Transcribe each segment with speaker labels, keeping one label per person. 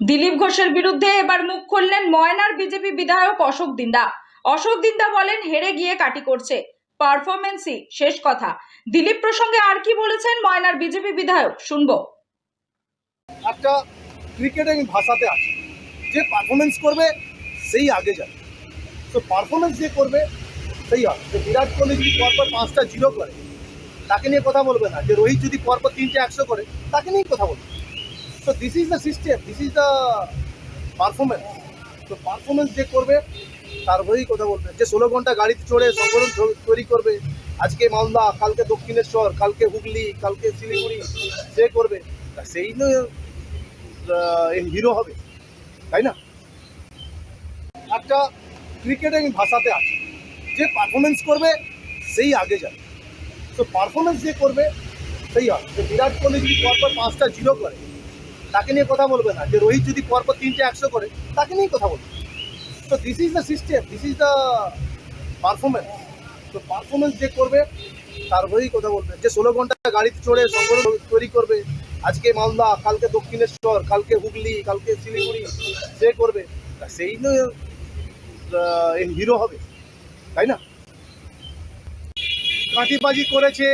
Speaker 1: দিলীপ ঘোষের বিরুদ্ধে এবার মুখ খুললেন ময়নার বিজেপি বিধায়ক অশোক দিন্দা। অশোক দিন্দা বলেন, হেরে গিয়ে কাটি করছে। পারফরমেন্সই শেষ কথা। দিলীপ প্রসঙ্গে আর কি বলেছেন ময়নার বিজেপি বিধায়ক? শুনব।
Speaker 2: একটা ক্রিকেটিং ভাষাতে আছে। যে পারফরমেন্স করবে, সেই আগে যাবে। তো পারফরমেন্স যে করবে, সেই হবে। বিরাট কোহলি যদি পরপর পাঁচটা জিরো করে, তাকে নিয়ে কথা বলবে না। যে রোহিত যদি পরপর তিনটে একশো করে, তাকে নিয়ে কথা বলবে। তো this is the system this is the performance তো পারফরমেন্স যে করবে, তার হয়েই কথা বলবে। যে ষোলো ঘণ্টা গাড়িতে চড়ে সংগঠন তৈরি করবে, আজকে মালদা, কালকে দক্ষিণেশ্বর, কালকে হুগলি, কালকে শিলিগুড়ি সে করবে, তা সেই হিরো হবে। তাই না? একটা ক্রিকেটিং ভাষাতে আছে। যে পারফরমেন্স করবে, সেই আগে যাবে। তো পারফরমেন্স যে করবে, সেই হবে। যে বিরাট কোহলি যদি পরপর পাঁচটা জিরো করে তাকে নিয়ে কথা বলবে না। যে রোহিত যদি পরপর তিনটে একশো করে, তাকে নিয়েই কথা বলবে। তো this is the system this is the performance তো পারফরমেন্স যে করবে, তার হয়েই কথা বলবে। যে ষোলো ঘণ্টা গাড়িতে চড়ে সংগঠন তৈরি করবে, আজকে মালদা, কালকে দক্ষিণেশ্বর, কালকে হুগলি, কালকে শিলিগুড়ি, সে করবে। সেই নয় হিরো হবে। তাই না? কাঁটিবাজি করেছে,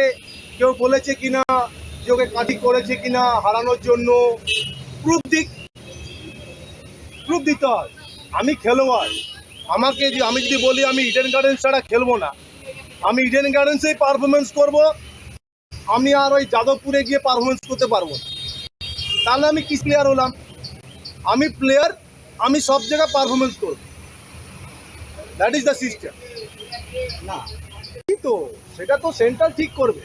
Speaker 2: কেউ বলেছে কিনা, যে ওকে কাঁটি করেছে কিনা, হারানোর জন্য প্রুফ দিক প্রুফ দিতে হয়। আমি খেলোয়াড়। আমাকে যে আমি যদি বলি আমি ইডেন গার্ডেন্স ছাড়া খেলব না আমি ইডেন গার্ডেন্সেই পারফরমেন্স করব আমি আর ওই যাদবপুরে গিয়ে পারফরমেন্স করতে পারব না। তাহলে আমি কি প্লেয়ার হলাম? আমি প্লেয়ার আমি সব জায়গায় পারফরমেন্স করব। দ্যাট ইজ দ্য সিস্টেম না। তো সেটা তো সেন্ট্রাল ঠিক করবে।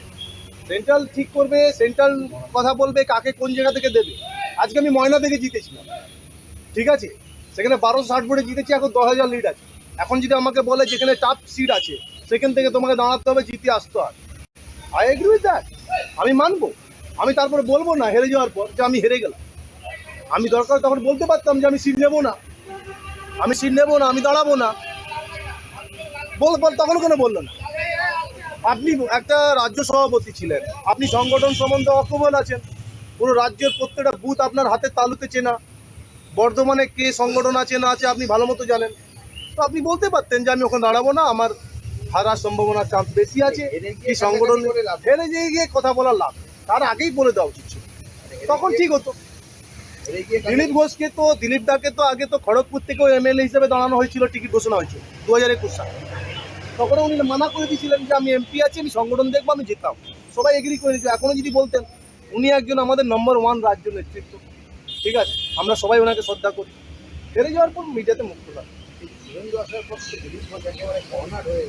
Speaker 2: সেন্ট্রাল ঠিক করবে সেন্ট্রাল কথা বলবে কাকে কোন জায়গা থেকে দেবে। আজকে আমি ময়না থেকে জিতেছিলাম ঠিক আছে? সেখানে বারোশো ষাট ভোটে জিতেছি, এখন দশ হাজার লিড আছে। এখন যদি আমাকে বলে যেখানে টাফ সিট আছে, সেখান থেকে তোমাকে দাঁড়াতে হবে, জিতে আসতে হয় আই এগ্রি উইথ দ্যাট আমি মানবো। আমি তারপরে বলব না, হেরে যাওয়ার পর যে আমি হেরে গেলাম। আমি দরকার তখন বলতে পারতাম যে আমি সিট নেব না। আমি সিট নেব না, আমি দাঁড়াবো না। বল বল তখন কেন বলল না। আপনি একটা রাজ্য সভাপতি ছিলেন। আপনি সংগঠন সম্বন্ধে অকবল আছেন। পুরো রাজ্যের প্রত্যেকটা বুথ আপনার হাতের তালুতে চেনা। বর্ধমানে কে সংগঠন আছে না আছে আপনি ভালো মতো জানেন। তো আপনি বলতে পারতেন যে আমি ওখানে দাঁড়াবো না আমার হারার সম্ভাবনা চান্স বেশি আছে কি সংগঠন হেরে যেয়ে গিয়ে কথা বলার লাভ তার আগেই বলে দেওয়া উচিত ছিল। তখন ঠিক হতো। দিলীপ ঘোষকে তো দিলীপ দাকে তো আগে তো খড়গপুর থেকেও এমএলএ হিসেবে দাঁড়ানো হয়েছিল টিকিট ঘোষণা হয়েছিল দু হাজার একুশ সালে। তখন উনি মানা করে দিয়েছিলেন যে আমি এমপি আছি আমি সংগঠন দেখব আমি যেতাম। সবাই এগ্রি করে দিয়েছিল। এখনও যদি বলতেন উনি একজন আমাদের নম্বর ওয়ান রাজ্য নেতৃত্ব। ঠিক আছে? আমরা সবাই ওনাকে শ্রদ্ধা করি। ফেরে যাওয়ার পর মিডিয়াতে মুখ
Speaker 3: খোলা। আসার পর হয়ে